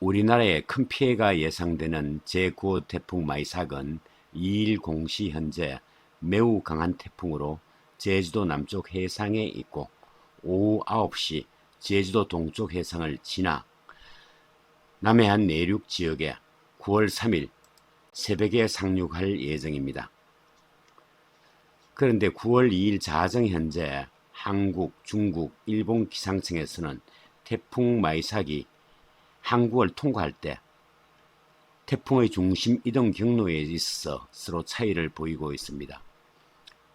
우리나라에 큰 피해가 예상되는 제9호 태풍 마이삭은 2일 공시 현재 매우 강한 태풍으로 제주도 남쪽 해상에 있고 오후 9시 제주도 동쪽 해상을 지나 남해안 내륙 지역에 9월 3일 새벽에 상륙할 예정입니다. 그런데 9월 2일 자정 현재 한국, 중국, 일본 기상청에서는 태풍 마이삭이 한국을 통과할 때 태풍의 중심 이동 경로에 있어 서로 차이를 보이고 있습니다.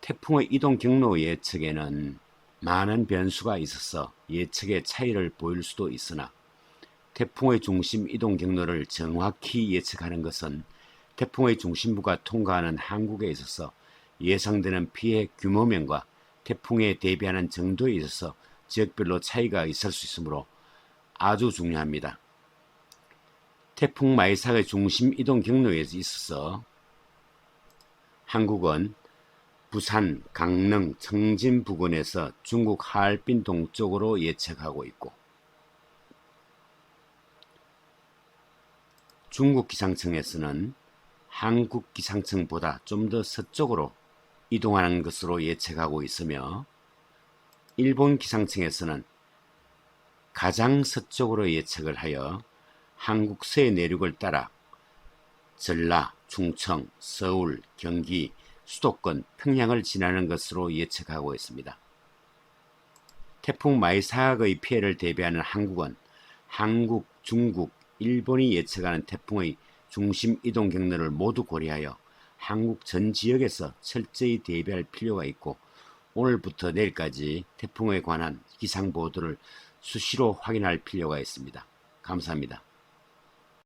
태풍의 이동 경로 예측에는 많은 변수가 있어서 예측의 차이를 보일 수도 있으나 태풍의 중심 이동 경로를 정확히 예측하는 것은 태풍의 중심부가 통과하는 한국에 있어서 예상되는 피해 규모면과 태풍에 대비하는 정도에 있어서 지역별로 차이가 있을 수 있으므로 아주 중요합니다. 태풍 마이삭의 중심 이동 경로에 있어서 한국은 부산, 강릉, 청진 부근에서 중국 하얼빈 동쪽으로 예측하고 있고 중국 기상청에서는 한국 기상청보다 좀 더 서쪽으로 이동하는 것으로 예측하고 있으며 일본 기상청에서는 가장 서쪽으로 예측을 하여 한국 새 내륙을 따라 전라, 충청, 서울, 경기, 수도권, 평양을 지나는 것으로 예측하고 있습니다. 태풍 마이삭의 피해를 대비하는 한국은 한국, 중국, 일본이 예측하는 태풍의 중심 이동 경로를 모두 고려하여 한국 전 지역에서 철저히 대비할 필요가 있고 오늘부터 내일까지 태풍에 관한 기상 보도를 수시로 확인할 필요가 있습니다. 감사합니다.